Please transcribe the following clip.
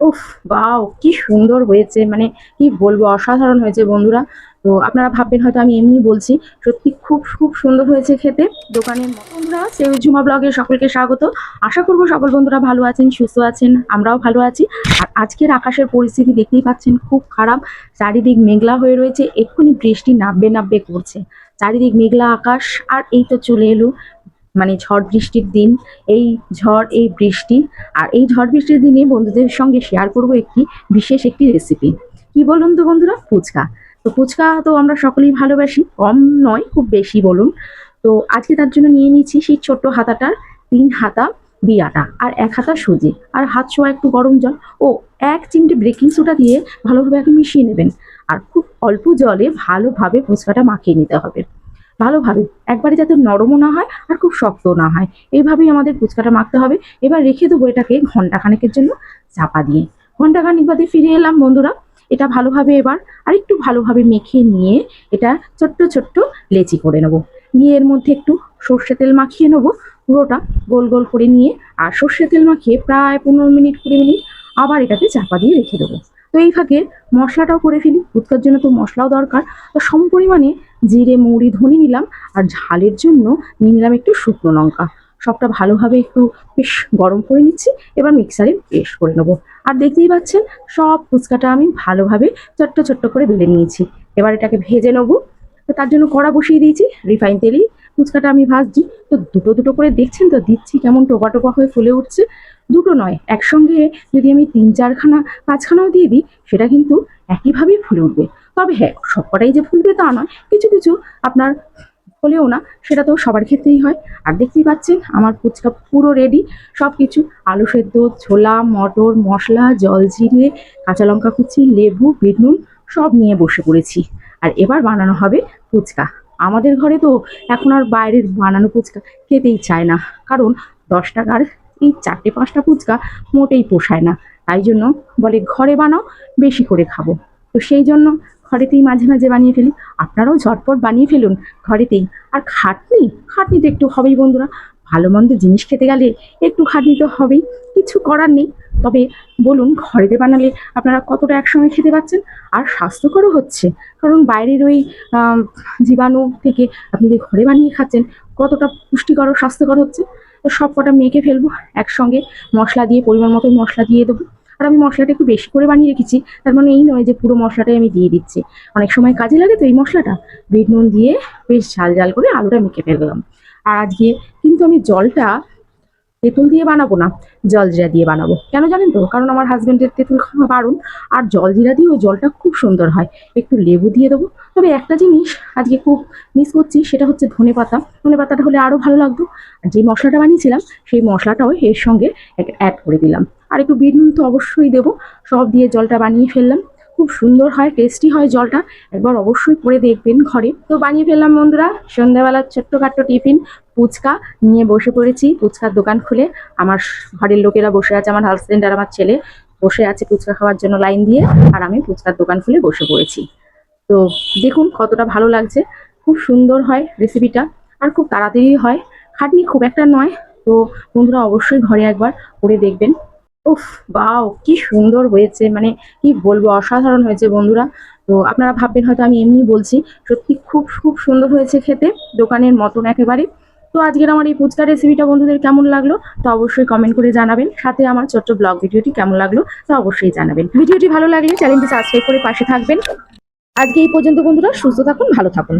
উফ, বাও, কি সুন্দর হয়েছে মানে কি বলব, অসাধারণ হয়েছে বন্ধুরা। তো আপনারা ভাববেন হয়তো আমি এমনি বলছি, সত্যি খুব খুব সুন্দর হয়েছে খেতে দোকানের। বন্ধুরা সেও ঝুমা ব্লগে সকলকে স্বাগত। আশা করব সকল বন্ধুরা ভালো আছেন, সুস্থ আছেন, আমরাও ভালো আছি। আর আজকের আকাশের পরিস্থিতি দেখতেই পাচ্ছেন, খুব খারাপ। চারিদিক মেঘলা হয়ে রয়েছে, এক্ষুনি বৃষ্টি নাববে নাববে করছে। চারিদিক মেঘলা আকাশ, আর এই তো চলে এলো মানে ঝড় বৃষ্টির দিন, এই ঝড়, এই বৃষ্টি, আর এই ঝড় বৃষ্টির দিনে বন্ধুদের সঙ্গে শেয়ার করব একটি বিশেষ একটি রেসিপি কি বলুন তো বন্ধুরা? ফুচকা। তো ফুচকা তো আমরা সকলেই ভালোবাসি, কম নয়, খুব বেশি বলুন। তো আজকে তার জন্য নিয়ে নিচ্ছি সেই ছোট্ট হাতাটার তিন হাতা বিয়াটা আর এক হাতা সুজি। আর হাত ছোঁয়া একটু গরম জল। ও, এক চিমটে বেকিং সোডা দিয়ে ভালোভাবে আগে মিশিয়ে নেবেন। আর খুব অল্প জলে ভালোভাবে ফুচকাটা মাখিয়ে নিতে হবে। ভালোভাবে। একবারে যাতে নরমও না হয় আর খুব শক্তও না হয়। এইভাবেই আমাদের ফুচকাটা মাখতে হবে। এবার রেখে দেবো এটাকে ঘণ্টা খানেকের জন্য চাপা দিয়ে। ঘণ্টা খানিক বাদে ফিরে এলাম বন্ধুরা। এটা ভালোভাবে এবার আর একটু ভালোভাবে মেখে নিয়ে এটা ছোট্ট ছোট্ট লেচি করে নেব। নিয়ে এর মধ্যে একটু সর্ষে তেল মাখিয়ে নেব পুরোটা গোল গোল করে নিয়ে। আর সর্ষে তেল মাখিয়ে প্রায় পনেরো মিনিট কুড়ি মিনিট আবার এটাকে চাপা দিয়ে রেখে দেবো। তো এই ফাঁকে মশলাটাও করে ফেলি। ফুচকার জন্য তো মশলাও দরকার। তো সম পরিমাণে জিরে, মৌরি, ধনে নিলাম আর ঝালের জন্য নিয়ে নিলাম একটু শুকনো লঙ্কা। সবটা ভালোভাবে একটু বেশ গরম করে নিচ্ছি, এবার মিক্সারে পেস্ট করে নেব। আর দেখতেই পাচ্ছেন, সব ফুচকাটা আমি ভালোভাবে ছোট্ট ছোট্ট করে বেলে নিয়েছি। এবার এটাকে ভেজে নেব। তো তার জন্য কড়া বসিয়ে দিয়েছি, রিফাইন তেলেই ফুচকাটা আমি ভাজছি। তো দুটো দুটো করে দেখছেন তো, দিচ্ছি কেমন টোপা টোপা হয়ে ফুলে উঠছে। দুটো নয়, একসঙ্গে যদি আমি তিন চারখানা, পাঁচখানাও দিয়ে দিই, সেটা কিন্তু একইভাবেই ফুলে উঠবে। তবে হ্যাঁ সবকটাই যে ফুলবে তা নয়, কিছু কিছু আপনার হলেও না, সেটা তো সবার ক্ষেত্রেই হয়। আর দেখতেই পাচ্ছেন, আমার ফুচকা পুরো রেডি সব কিছু আলু সেদ্ধ, ছোলা, মটর, মশলা, জল জিরে, কাঁচা লঙ্কা কুচি, লেবু, বিট নুন, সব নিয়ে বসে পড়েছি। আর এবার বানানো হবে ফুচকা। আমাদের ঘরে তো এখন আর বাইরের বানানো ফুচকা খেতেই চায় না। কারণ দশ টাকার এই চারটে পাঁচটা ফুচকা মোটেই পোষায় না। তাই জন্য বলে ঘরে বানাও, বেশি করে খাব। তো সেই জন্য ঘরেতেই মাঝে মাঝে বানিয়ে ফেলি। আপনারাও ঝটপট বানিয়ে ফেলুন। ঘরেতেই। আর খাটনি? খাটনি তো একটু হবেই বন্ধুরা। ভালো মন্দ জিনিস খেতে গেলে একটু খাটনি তো হবেই, কিছু করার নেই। তবে বলুন ঘরেতে বানালে আপনারা কতটা একসঙ্গে খেতে পাচ্ছেন? আর স্বাস্থ্যকরও হচ্ছে, কারণ বাইরের ওই জীবাণু থেকে আপনি যে ঘরে বানিয়ে খাচ্ছেন, কতটা পুষ্টিকর স্বাস্থ্যকর হচ্ছে? তো সব কটা মেখে ফেলব, একসঙ্গে মশলা দিয়ে, পরিমাণ মতো মশলা দিয়ে দেবো। আর আমি মশলাটা একটু বেশি করে বানিয়ে রেখেছি, তার মানে এই নয় যে পুরো মশলাটাই আমি দিয়ে দিচ্ছি। অনেক সময় কাজে লাগে তো এই মশলাটা। বিট নুন দিয়ে বেশ ঝাল ঝাল করে আলুটা মেখে ফেললাম। আর আজকে কিন্তু আমি জলটা তেঁতুল দিয়ে বানাবো না, জল জিরা দিয়ে বানাবো। কেন জানেন তো? কারণ আমার হাজবেন্ডের তেঁতুল খাওয়া বারণ আর জল জিরা দিয়েও জলটা খুব সুন্দর হয়। একটু লেবু দিয়ে দেবো। তবে একটা জিনিস আজকে খুব মিস করছি, সেটা হচ্ছে ধনে পাতা। ধনে পাতাটা হলে আরও ভালো লাগতো। আর যে মশলাটা বানিয়েছিলাম, সেই মশলাটাও এর সঙ্গে অ্যাড করে দিলাম। আর একটু বিট নুন তো অবশ্যই দেবো। সব দিয়ে জলটা বানিয়ে ফেললাম। খুব সুন্দর হয় টেস্টি হয় জলটা। একবার অবশ্যই করে দেখবেন ঘরে। তো বানিয়ে ফেললাম বন্ধুরা, সন্ধ্যাবেলার ছোট্টখাট্ট টিফিন, ফুচকা নিয়ে বসে পড়েছি, ফুচকার দোকান খুলে। আমার ঘরের লোকেরা বসে আছে, আমার হাজবেন্ড আর আমার ছেলে বসে আছে ফুচকা খাওয়ার জন্য লাইন দিয়ে, আর আমি ফুচকার দোকান খুলে বসে পড়েছি। তো দেখুন কতটা ভালো লাগছে, খুব সুন্দর হয় রেসিপিটা আর খুব তাড়াতাড়ি হয়। খাটনি খুব একটা নয়, তো বন্ধুরা অবশ্যই ঘরে একবার করে দেখবেন। উফ, বাও, কি সুন্দর হয়েছে মানে কি বলব, অসাধারণ হয়েছে বন্ধুরা। তো আপনারা ভাববেন হয়তো আমি এমনি বলছি, সত্যি খুব খুব সুন্দর হয়েছে খেতে, দোকানের মতন একেবারে। তো আজকের আমার এই ফুচকা রেসিপিটা বন্ধুদের কেমন লাগল, তো অবশ্যই কমেন্ট করে জানাবেন। সাথে আমার ছোট্ট ব্লগ ভিডিওটি কেমন লাগল, তো অবশ্যই জানাবেন। ভিডিওটি ভালো লাগলে চ্যানেলটি সাবস্ক্রাইব করে পাশে থাকবেন। আজকে এই পর্যন্ত বন্ধুরা, সুস্থ থাকুন, ভালো থাকুন।